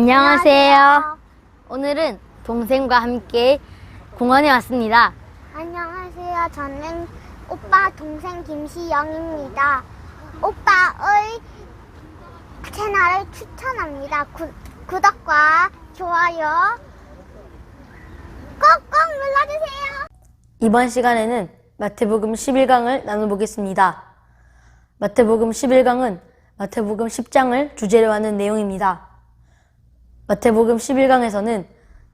안녕하세요. 오늘은 동생과 함께 공원에 왔습니다. 안녕하세요. 저는 오빠 동생 김시영입니다. 오빠의 채널을 추천합니다. 구, 구독과 좋아요 꼭꼭 눌러주세요. 이번 시간에는 마태복음 11강을 나눠보겠습니다. 마태복음 11강은 마태복음 10장을 주제로 하는 내용입니다. 마태복음 11강에서는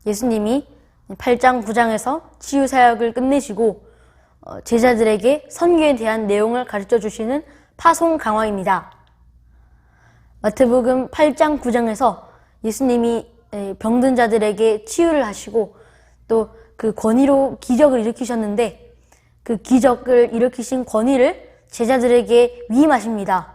예수님이 8장, 9장에서 치유 사역을 끝내시고 어, 제자들에게 선교에 대한 내용을 가르쳐 주시는 파송 강화입니다. 마태복음 8장, 9장에서 예수님이 에, 병든 자들에게 치유를 하시고 또 그 권위로 기적을 일으키셨는데 그 기적을 일으키신 권위를 제자들에게 위임하십니다.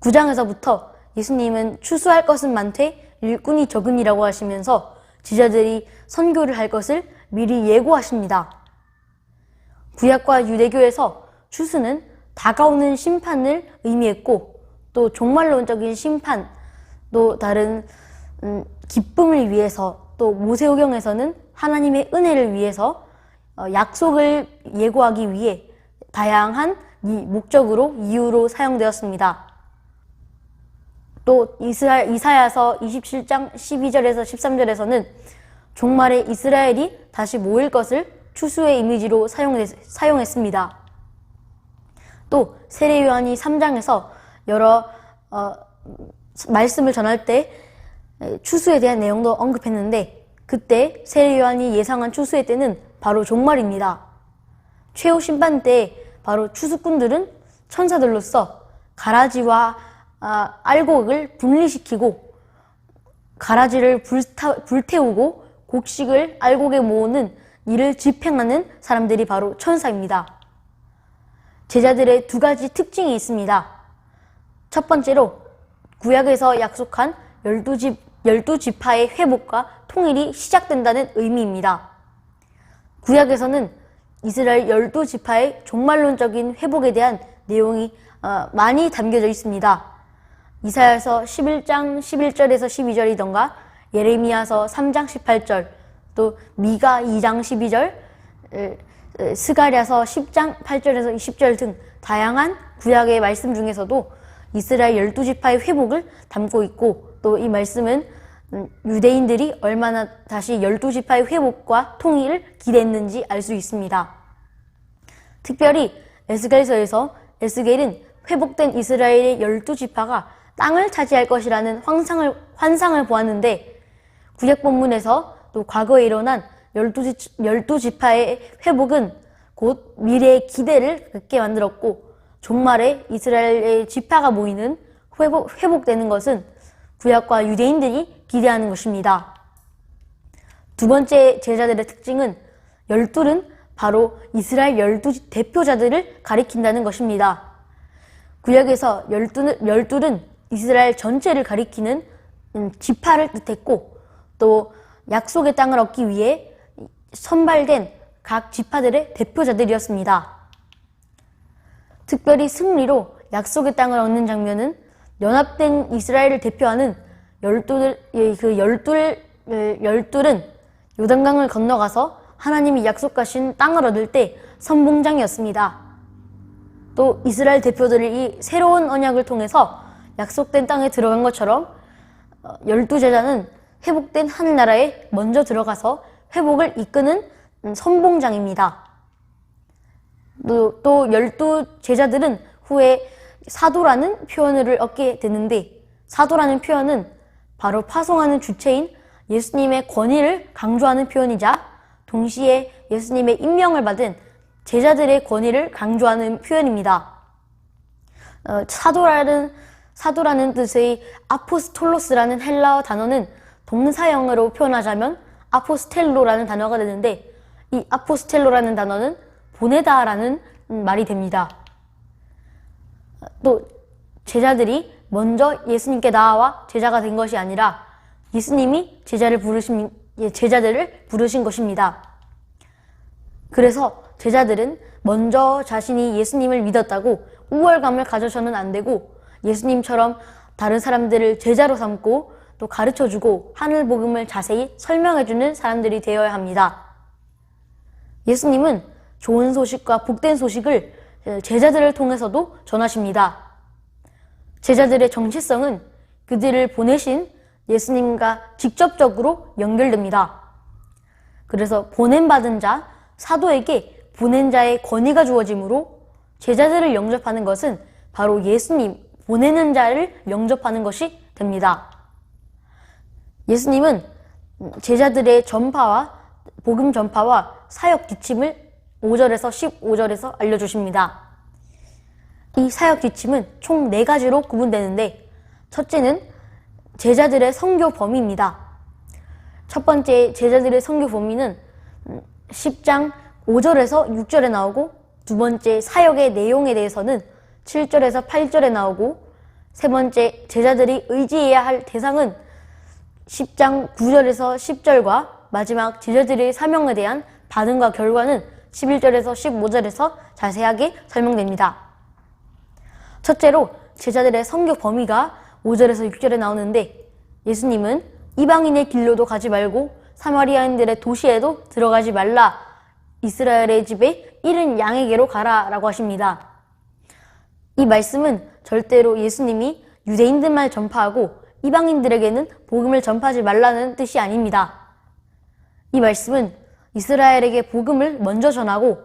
9장에서부터 예수님은 추수할 것은 많되 일꾼이 적으니라고 하시면서 제자들이 선교를 할 것을 미리 예고하십니다. 구약과 유대교에서 추수는 다가오는 심판을 의미했고 또 종말론적인 심판, 또 다른 음, 기쁨을 위해서 또 모세오경에서는 하나님의 은혜를 위해서 어, 약속을 예고하기 위해 다양한 이 목적으로 이유로 사용되었습니다. 또 이스라, 이사야서 27장 12절에서 13절에서는 종말에 이스라엘이 다시 모일 것을 추수의 이미지로 사용했, 사용했습니다. 또 세례 요한이 3장에서 여러 어, 말씀을 전할 때 에, 추수에 대한 내용도 언급했는데 그때 세례 요한이 예상한 추수의 때는 바로 종말입니다. 최후 심판 때 바로 추수꾼들은 천사들로서 가라지와 아, 알곡을 분리시키고 가라지를 불타, 불태우고 곡식을 알곡에 모으는 일을 집행하는 사람들이 바로 천사입니다. 제자들의 두 가지 특징이 있습니다. 첫 번째로 구약에서 약속한 열두 집 열두 지파의 회복과 통일이 시작된다는 의미입니다. 구약에서는 이스라엘 열두 지파의 종말론적인 회복에 대한 내용이 어, 많이 담겨져 있습니다. 이사야서 11장 11절에서 12절이던가 예레미야서 3장 18절 또 미가 2장 12절 에, 에, 스가랴서 10장 8절에서 20절 등 다양한 구약의 말씀 중에서도 이스라엘 열두 지파의 회복을 담고 있고 또 이 말씀은 음, 유대인들이 얼마나 다시 열두 지파의 회복과 통일을 기대했는지 알 수 있습니다. 특별히 에스겔서에서 에스겔은 회복된 이스라엘의 열두 지파가 땅을 차지할 것이라는 환상을, 환상을 보았는데 구약 본문에서 또 과거에 일어난 열두, 지, 열두 지파의 회복은 곧 미래의 기대를 갖게 만들었고 종말에 이스라엘의 지파가 모이는 회복, 회복되는 것은 구약과 유대인들이 기대하는 것입니다. 두 번째 제자들의 특징은 열둘은 바로 이스라엘 열두 대표자들을 가리킨다는 것입니다. 구약에서 열둘은, 열둘은 이스라엘 전체를 가리키는 음, 지파를 뜻했고 또 약속의 땅을 얻기 위해 선발된 각 지파들의 대표자들이었습니다. 특별히 승리로 약속의 땅을 얻는 장면은 연합된 이스라엘을 대표하는 열둘 그 열둘 열둘은 요단강을 건너가서 하나님이 약속하신 땅을 얻을 때 선봉장이었습니다. 또 이스라엘 대표들이 이 새로운 언약을 통해서 약속된 땅에 들어간 것처럼 어, 열두 제자는 회복된 하늘나라에 먼저 들어가서 회복을 이끄는 음, 선봉장입니다. 또, 또 열두 제자들은 후에 사도라는 표현을 얻게 되는데 사도라는 표현은 바로 파송하는 주체인 예수님의 권위를 강조하는 표현이자 동시에 예수님의 임명을 받은 제자들의 권위를 강조하는 표현입니다. 어, 사도라는 사도라는 뜻의 아포스톨로스라는 헬라어 단어는 동사형으로 표현하자면 아포스텔로라는 단어가 되는데 이 아포스텔로라는 단어는 보내다라는 말이 됩니다. 또 제자들이 먼저 예수님께 나와 제자가 된 것이 아니라 예수님이 제자를 부르신 예, 제자들을 부르신 것입니다. 그래서 제자들은 먼저 자신이 예수님을 믿었다고 우월감을 가져서는 안 되고 예수님처럼 다른 사람들을 제자로 삼고 또 가르쳐 주고 하늘 복음을 자세히 설명해 주는 사람들이 되어야 합니다. 예수님은 좋은 소식과 복된 소식을 제자들을 통해서도 전하십니다. 제자들의 정체성은 그들을 보내신 예수님과 직접적으로 연결됩니다. 그래서 보냄받은 자, 사도에게 보낸 자의 권위가 주어지므로 제자들을 영접하는 것은 바로 예수님, 보내는 자를 영접하는 것이 됩니다. 예수님은 제자들의 전파와 복음 전파와 사역 지침을 5절에서 15절에서 알려주십니다. 이 사역 지침은 총 네 가지로 구분되는데 첫째는 제자들의 선교 범위입니다. 첫 번째 제자들의 선교 범위는 10장 5절에서 6절에 나오고 두 번째 사역의 내용에 대해서는 7절에서 8절에 나오고 세 번째 제자들이 의지해야 할 대상은 10장 9절에서 10절과 마지막 제자들의 사명에 대한 반응과 결과는 11절에서 15절에서 자세하게 설명됩니다. 첫째로 제자들의 선교 범위가 5절에서 6절에 나오는데 예수님은 이방인의 길로도 가지 말고 사마리아인들의 도시에도 들어가지 말라 이스라엘의 집에 이른 양에게로 가라 라고 하십니다. 이 말씀은 절대로 예수님이 유대인들만 전파하고 이방인들에게는 복음을 전파하지 말라는 뜻이 아닙니다. 이 말씀은 이스라엘에게 복음을 먼저 전하고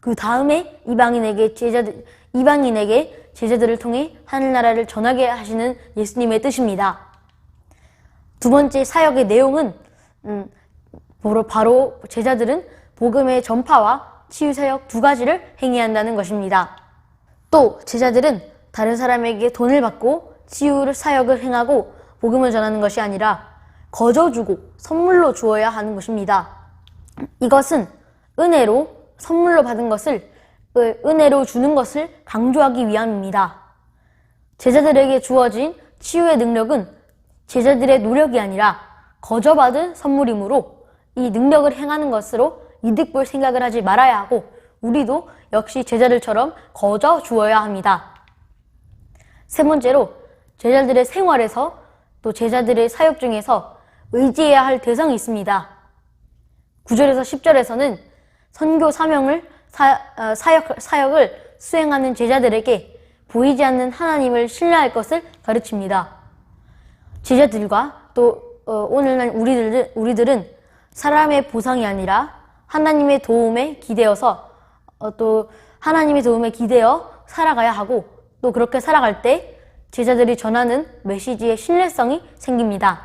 그 다음에 이방인에게 제자들 이방인에게 제자들을 통해 하늘나라를 전하게 하시는 예수님의 뜻입니다. 두 번째 사역의 내용은 음, 바로, 제자들은 복음의 전파와 치유 사역 두 가지를 행해야 한다는 것입니다. 또 제자들은 다른 사람에게 돈을 받고 치유 사역을 행하고 복음을 전하는 것이 아니라 거저 주고 선물로 주어야 하는 것입니다. 이것은 은혜로 선물로 받은 것을 은혜로 주는 것을 강조하기 위함입니다. 제자들에게 주어진 치유의 능력은 제자들의 노력이 아니라 거저 받은 선물이므로 이 능력을 행하는 것으로 이득 볼 생각을 하지 말아야 하고 우리도 역시 제자들처럼 거저 주어야 합니다. 세 번째로 제자들의 생활에서 또 제자들의 사역 중에서 의지해야 할 대상이 있습니다. 9절에서 10절에서는 선교 사명을 사, 어, 사역, 사역을 수행하는 제자들에게 보이지 않는 하나님을 신뢰할 것을 가르칩니다. 제자들과 또 어, 오늘날 우리들, 우리들은 사람의 보상이 아니라 하나님의 도움에 기대어서 어, 또 하나님의 도움에 기대어 살아가야 하고 또 그렇게 살아갈 때 제자들이 전하는 메시지의 신뢰성이 생깁니다.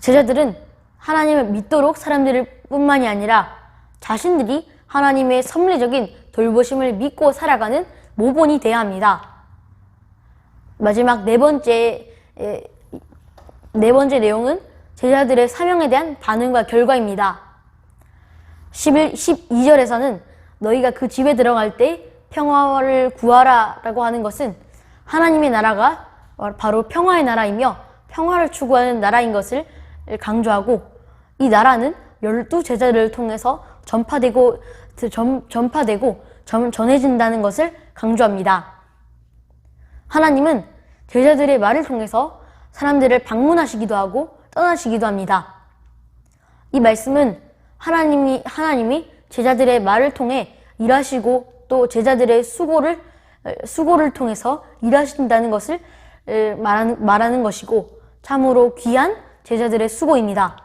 제자들은 하나님을 믿도록 사람들을 뿐만이 아니라 자신들이 하나님의 섭리적인 돌보심을 믿고 살아가는 모본이 돼야 합니다. 마지막 네 번째, 에, 네 번째 내용은 제자들의 사명에 대한 반응과 결과입니다. 11, 12절에서는 너희가 그 집에 들어갈 때 평화를 구하라 라고 하는 것은 하나님의 나라가 바로 평화의 나라이며 평화를 추구하는 나라인 것을 강조하고 이 나라는 열두 제자를 통해서 전파되고 전, 전파되고 전, 전해진다는 것을 강조합니다. 하나님은 제자들의 말을 통해서 사람들을 방문하시기도 하고 떠나시기도 합니다. 이 말씀은 하나님이 하나님이 제자들의 말을 통해 일하시고 또 제자들의 수고를 수고를 통해서 일하신다는 것을 말하는, 말하는 것이고 참으로 귀한 제자들의 수고입니다.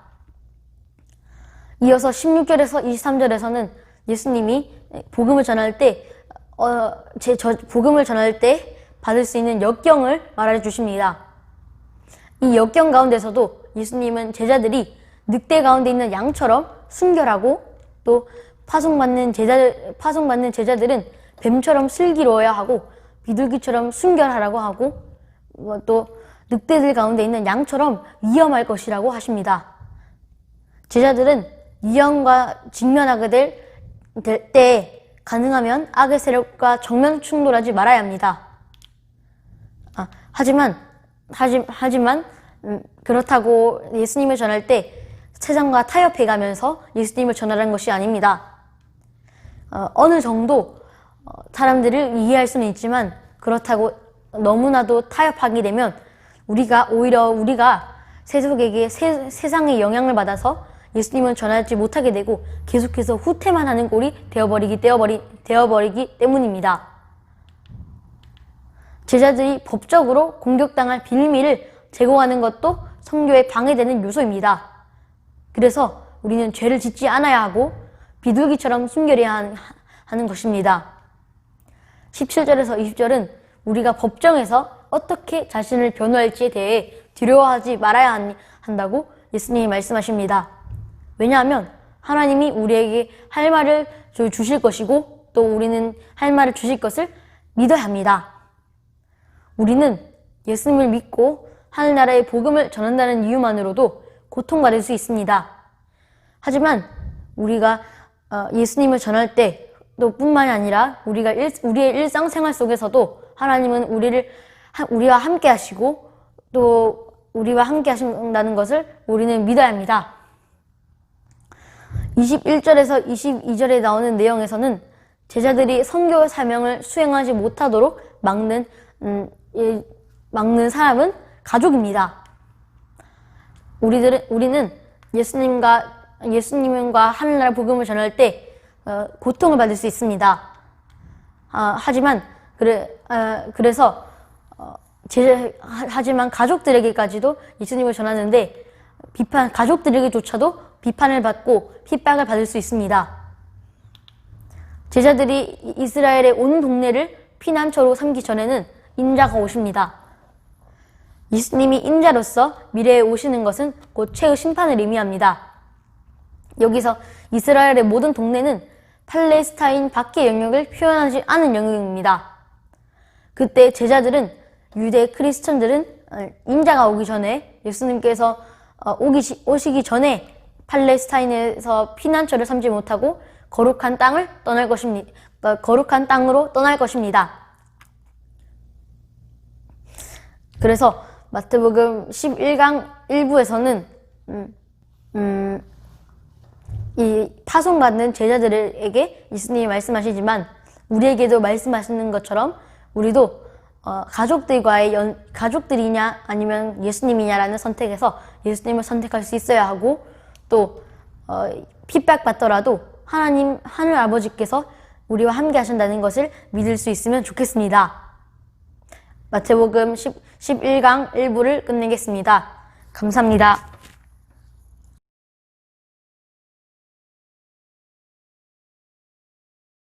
이어서 16절에서 23절에서는 예수님이 복음을 전할 때, 어, 제, 저, 복음을 전할 때 받을 수 있는 역경을 말해 주십니다. 이 역경 가운데서도 예수님은 제자들이 늑대 가운데 있는 양처럼 순결하고 또 파송받는 제자, 파송받는 제자들은 뱀처럼 슬기로워야 하고 비둘기처럼 순결하라고 하고 뭐또 늑대들 가운데 있는 양처럼 위험할 것이라고 하십니다. 제자들은 위험과 직면하게 될때 가능하면 악의 세력과 정면 충돌하지 말아야 합니다. 아, 하지만 하지, 하지만 음, 그렇다고 예수님을 전할 때 세상과 타협해 가면서 예수님을 전하라는 것이 아닙니다. 어, 느 정도 어, 사람들을 이해할 수는 있지만 그렇다고 너무나도 타협하게 되면 우리가 오히려 우리가 세속에게 세, 세상의 영향을 받아서 예수님은 전하지 못하게 되고 계속해서 후퇴만 하는 꼴이 되어버리기, 되어버리, 되어버리기 때문입니다. 제자들이 법적으로 공격당할 비밀을 제공하는 것도 성교에 방해되는 요소입니다. 그래서 우리는 죄를 짓지 않아야 하고 비둘기처럼 순결해야 한- 하는 것입니다. 17절에서 20절은 우리가 법정에서 어떻게 자신을 변호할지에 대해 두려워하지 말아야 한- 한다고 예수님이 말씀하십니다. 왜냐하면 하나님이 우리에게 할 말을 주- 주실 것이고 또 우리는 할 말을 주실 것을 믿어야 합니다. 우리는 예수님을 믿고 하늘나라의 복음을 전한다는 이유만으로도 고통받을 수 있습니다. 하지만 우리가 어, 예수님을 전할 때또 뿐만이 아니라 우리가 일, 우리의 일상생활 속에서도 하나님은 우리를 하- 우리와 함께 하시고 또 우리와 함께 하신다는 것을 우리는 믿어야 합니다. 21절에서 22절에 나오는 내용에서는 제자들이 선교 사명을 수행하지 못하도록 막는 음, 예, 막는 사람은 가족입니다. 우리들은 우리는 예수님과 예수님과 하늘나라 복음을 전할 때 어, 고통을 받을 수 있습니다. 아, 하지만 그래 아, 그래서 어, 제, 하- 하지만 가족들에게까지도 예수님을 전하는데 비판 가족들에게조차도 비판을 받고 핍박을 받을 수 있습니다. 제자들이 이- 이스라엘의 온 동네를 피난처로 삼기 전에는 인자가 오십니다. 예수님이 인자로서 미래에 오시는 것은 곧 최후 심판을 의미합니다. 여기서 이스라엘의 모든 동네는 팔레스타인 밖의 영역을 표현하지 않은 영역입니다. 그때 제자들은 유대 크리스천들은 어, 인자가 오기 전에 예수님께서 어, 오시기 전에 팔레스타인에서 피난처를 삼지 못하고 거룩한 땅을 떠날 것입니다. 어, 거룩한 땅으로 떠날 것입니다. 그래서 마태복음 11강 1부에서는 음, 음, 이 파송받는 제자들에게 예수님이 말씀하시지만 우리에게도 말씀하시는 것처럼 우리도 어, 가족들과의 연, 가족들이냐 아니면 예수님이냐라는 선택에서 예수님을 선택할 수 있어야 하고 또 어, 핍박받더라도 하나님 하늘 아버지께서 우리와 함께 하신다는 것을 믿을 수 있으면 좋겠습니다. 마태복음 10, 11강 1부를 끝내겠습니다. 감사합니다.